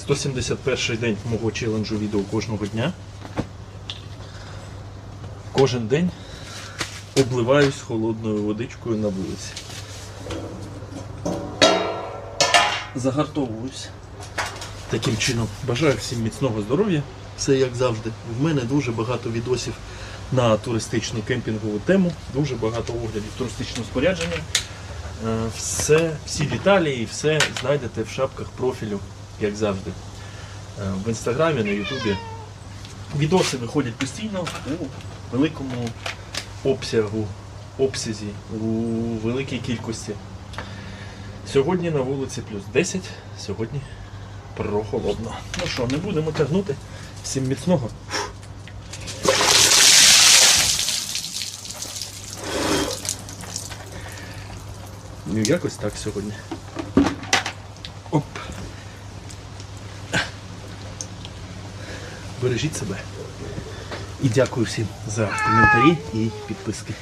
171 день мого челенджу відео кожного дня. Кожен день обливаюсь холодною водичкою на вулиці. Загартовуюсь. Таким чином бажаю всім міцного здоров'я. Все як завжди. В мене дуже багато відосів на туристичну кемпінгову тему, дуже багато оглядів туристичного спорядження. Е, Все, всі деталі і все знайдете в шапках профілю, як завжди. Е, В інстаграмі, на Ютубі. Відоси виходять постійно у великому обсягу, обсязі, у великій кількості. Сьогодні на вулиці плюс 10, сьогодні прохолодно. Ну що, не будемо тягнути. Всім міцного. Ну, якось так сьогодні. Оп. Бережіть себе. І дякую всім за коментарі і підписки.